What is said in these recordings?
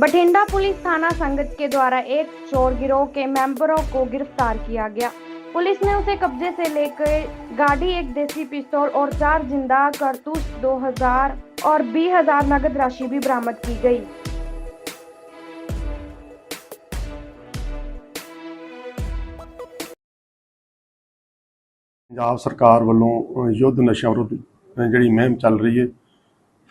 Bathinda police थाना संगत के द्वारा एक चोर गिरोह के मेंबरों को गिरफ्तार किया गया पुलिस ने उसे कब्जे से लेकर गाड़ी एक देसी पिस्तौल और चार जिंदा कारतूस 2000 और 20000 नगद राशि भी बरामद की गई ਪੰਜਾਬ ਸਰਕਾਰ ਵੱਲੋਂ ਅ, ਯੁੱਧ ਨਸ਼ਿਆਂ ਵਿਰੁੱਧ ਅ, ਜਿਹੜੀ ਮੁਹਿੰਮ ਚੱਲ ਰਹੀ ਹੈ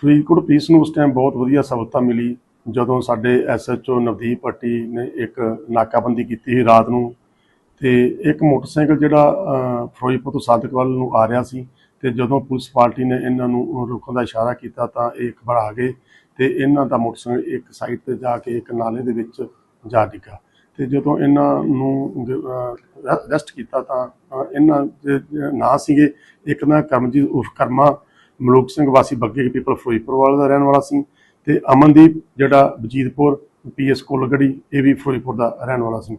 ਫਰੀਦਕੋਟ ਪੁਲਿਸ ਨੂੰ ਉਸ ਟਾਈਮ ਬਹੁਤ ਵਧੀਆ ਸਫਲਤਾ ਮਿਲੀ ਜਦੋਂ ਸਾਡੇ ਐਸਐਚਓ ਨਵਦੀਪ ਭੱਟੀ ਨੇ ਇੱਕ ਨਾਕਾਬੰਦੀ ਕੀਤੀ ਸੀ ਰਾਤ ਨੂੰ ਤੇ ਇੱਕ ਮੋਟਰਸਾਈਕਲ ਜਿਹੜਾ ਅ, ਫਿਰੋਜ਼ਪੁਰ ਤੋਂ ਸਾਦਕ ਵੱਲ ਨੂੰ ਆ ਰਿਹਾ ਸੀ ਤੇ ਜਦੋਂ ਪੁਲਿਸ ਪਾਰਟੀ ਨੇ ਇਹਨਾਂ ਨੂੰ ਰੋਕਣ ਦਾ ਇਸ਼ਾਰਾ ਕੀਤਾ ਤਾਂ ਇਹ ਘਬਰਾ ਗਏ ਤੇ ਇਹਨਾਂ ਦਾ ਮੋਟਰਸਾਈਕਲ ਇੱਕ ਸਾਈਡ ਤੇ ਜਾ ਕੇ ਇੱਕ ਨਾਲੇ ਦੇ ਵਿੱਚ ਜਾ ਡਿੱਗਾ। ਤੇ ਜਦੋਂ ਇਹਨਾਂ ਨੂੰ ਰੈਸਟ ਕੀਤਾ ਤਾਂ ਇਹਨਾਂ ਦੇ ਨਾਂ ਸੀਗੇ ਇੱਕ ਨਾ ਕਰਮਜੀਤ ਉਰਫ ਕਰਮਾ ਮਲੂਕ ਸਿੰਘ ਵਾਸੀ ਬੱਗੇ ਪੀਪਲ ਫਿਰੋਜ਼ਪੁਰ ਵਾਲਾ ਦਾ ਰਹਿਣ ਵਾਲਾ ਸੀ ਤੇ ਅਮਨਦੀਪ ਜਿਹੜਾ ਵਜੀਦਪੁਰ ਪੀਐਸ ਕੋਲਗੜੀ, ਇਹ ਵੀ ਫਿਰੋਜ਼ਪੁਰ ਦਾ ਰਹਿਣ ਵਾਲਾ ਸੀ।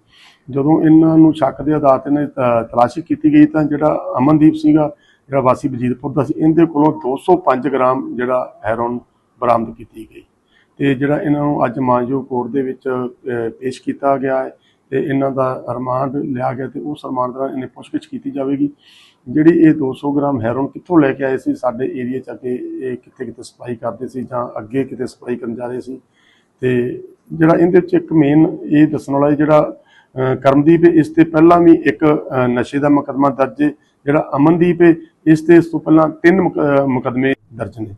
ਜਦੋਂ ਇਹਨਾਂ ਨੂੰ ਸ਼ੱਕ ਦੇ ਆਧਾਰ ਤੇ ਨੇ ਤਲਾਸ਼ੀ ਕੀਤੀ ਗਈ ਤਾਂ ਜਿਹੜਾ ਅਮਨਦੀਪ ਸੀਗਾ, ਜਿਹੜਾ ਵਾਸੀ ਵਜੀਦਪੁਰ ਦਾ ਸੀ, ਇਹਦੇ ਕੋਲੋਂ 205 ਗ੍ਰਾਮ ਜਿਹੜਾ ਹੈਰੋਨ ਬਰਾਮਦ ਕੀਤੀ ਗਈ। ਤੇ ਜਿਹੜਾ ਇਹਨਾਂ ਨੂੰ ਅੱਜ ਮਾਨਯੋਗ ਕੋਰਟ ਦੇ ਵਿੱਚ ਪੇਸ਼ ਕੀਤਾ ਗਿਆ ਹੈ ਤੇ ਇਹਨਾਂ ਦਾ ਰਿਮਾਂਡ ਲਿਆ ਗਿਆ ਤੇ ਉਸ ਰਿਮਾਂਡ ਦੌਰਾਨ ਇਹਨੇ ਪੁੱਛਗਿੱਛ ਕੀਤੀ ਜਾਵੇਗੀ। ਜਿਹੜੀ ਇਹ 200 ਗ੍ਰਾਮ ਹੈਰੋਨ ਕਿੱਥੋਂ ਲੈ ਕੇ ਆਏ ਸੀ? ਸਾਡੇ ਏਰੀਆ 'ਚ ਅੱਗੇ ਇਹ ਕਿੱਥੇ ਕਿੱਥੇ ਸਪਲਾਈ ਕਰਦੇ ਸੀ ਜਾਂ ਅੱਗੇ ਕਿਤੇ ਸਪਲਾਈ ਕਰਨ ਜਾ ਰਹੇ ਸੀ? ਤੇ ਜਿਹੜਾ ਇਹਦੇ ਵਿੱਚ ਇੱਕ ਮੇਨ ਇਹ ਦੱਸਣ ਵਾਲਾ ਹੈ ਜਿਹੜਾ ਕਰਮਦੀਪ ਇਸ ਤੇ ਪਹਿਲਾਂ ਵੀ ਇੱਕ ਨਸ਼ੇ ਦਾ ਮੁਕੱਦਮਾ ਦਰਜ ਹੈ। ਜਿਹੜਾ ਅਮਨਦੀਪ ਹੈ, ਇਸ ਤੇ ਇਸ ਤੋਂ ਪਹਿਲਾਂ ਤਿੰਨ ਮੁਕ- ਮੁਕੱਦਮੇ ਦਰਜ ਨੇ।